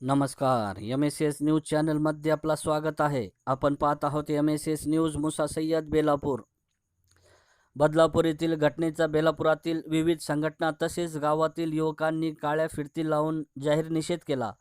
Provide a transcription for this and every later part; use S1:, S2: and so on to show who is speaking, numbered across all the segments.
S1: नमस्कार. M S S news चॅनलमध्ये आपला स्वागत आहे. आपण पाहत आहोत M S S news Musa Sayyad Belapur. Badlapur येथील घटनेचा बेलापुरातील विविध संघटना तसेच गावातील युवकांनी काळ्या फिरती लावून जाहीर निषेध केला.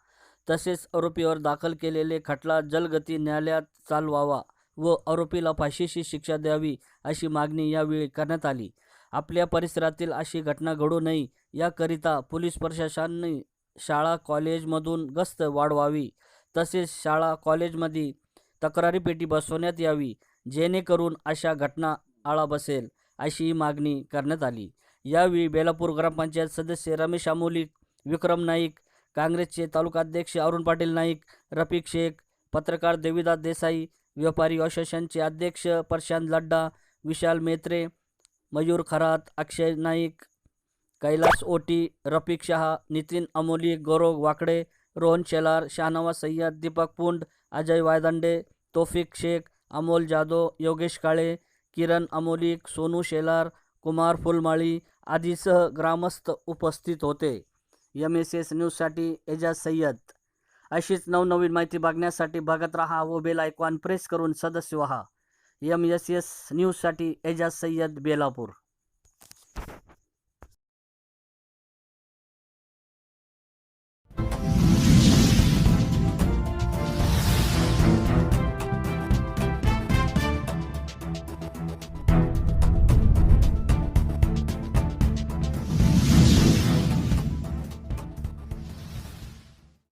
S1: तसेच आरोपीवर दाखल केलेले खटला जलगती न्यायालयात चालवावा व आरोपीला फाशीची शिक्षा द्यावी अशी मागणी यावेळी करण्यात आली. आपल्या परिसरातील अशी घटना घडू नये याकरिता पोलीस प्रशासनाने शाळा कॉलेजमधून गस्त वाढवावी. तसेच शाळा कॉलेजमध्ये तक्रारी पेटी बसवण्यात यावी जेणेकरून अशा घटना आळा बसेल अशी मागणी करण्यात आली. यावेळी बेलापूर ग्रामपंचायत सदस्य रमेश आमोली विक्रम नाईक काँग्रेसचे तालुकाध्यक्ष अरुण पाटील नाईक रफिक शेख पत्रकार देवीदास देसाई व्यापारी असोसिएशनचे अध्यक्ष प्रशांत लड्डा विशाल मेत्रे मयूर खरात अक्षय नाईक कैलास ओटी रफिक शहा नितीन अमोली गौरव वाकडे रोहन शेलार शहानवाज सय्यद दीपक पुंड अजय वायदंडे तोफिक शेख अमोल जाधव योगेश काळे किरण अमोलिक सोनू शेलार कुमार फुलमाळी आदीसह ग्रामस्थ उपस्थित होते. एम एस एस न्यूजसाठी एजाज सय्यद. अशीच नवनवीन माहिती बघण्यासाठी बघत राहा व बेल आयकॉन प्रेस करून सदस्य व्हा. एम एस एस न्यूजसाठी एजाज सय्यद बेलापूर.